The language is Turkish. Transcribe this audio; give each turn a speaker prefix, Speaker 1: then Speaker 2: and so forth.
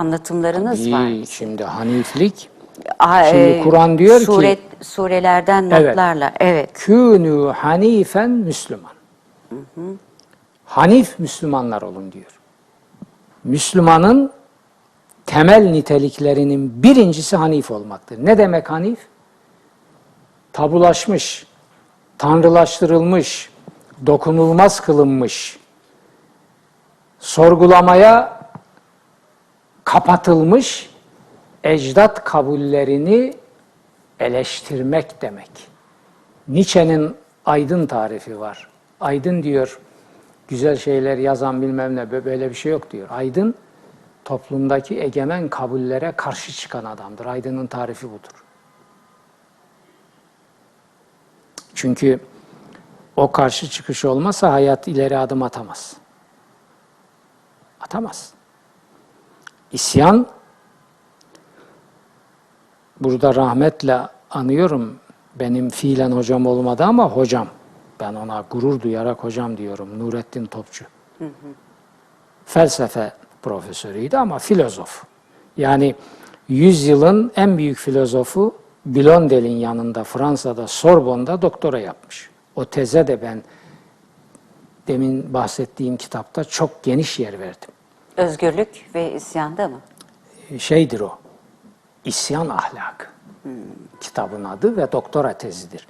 Speaker 1: anlatımlarınız var.
Speaker 2: İyi, şimdi haniflik Şimdi
Speaker 1: e,
Speaker 2: Kur'an diyor ki-
Speaker 1: sure, Surelerden notlarla. Evet.
Speaker 2: künü hanifen Müslüman. Hanif Müslümanlar olun diyor. Müslümanın temel niteliklerinin birincisi hanif olmaktır. Ne demek hanif? Tabulaşmış, tanrılaştırılmış, dokunulmaz kılınmış, sorgulamaya kapatılmış ecdat kabullerini eleştirmek demek. Nietzsche'nin aydın tarifi var. Aydın diyor, güzel şeyler yazan bilmem ne bö- böyle bir şey yok diyor. Aydın toplumdaki egemen kabullere karşı çıkan adamdır. Aydın'ın tarifi budur. Çünkü o karşı çıkış olmasa hayat ileri adım atamaz. Atamaz. İsyan burada rahmetle anıyorum. Benim fiilen hocam olmadı ama hocam. Ben ona gurur duyarak hocam diyorum. Nurettin Topçu. Felsefe profesörüydü ama filozof. Yani yüzyılın en büyük filozofu Blondel'in yanında Fransa'da Sorbon'da doktora yapmış. O teze de ben demin bahsettiğim kitapta çok geniş yer verdim.
Speaker 1: Özgürlük ve isyanda mı?
Speaker 2: şeydir o. İsyan ahlakı. Kitabın adı ve doktora tezidir.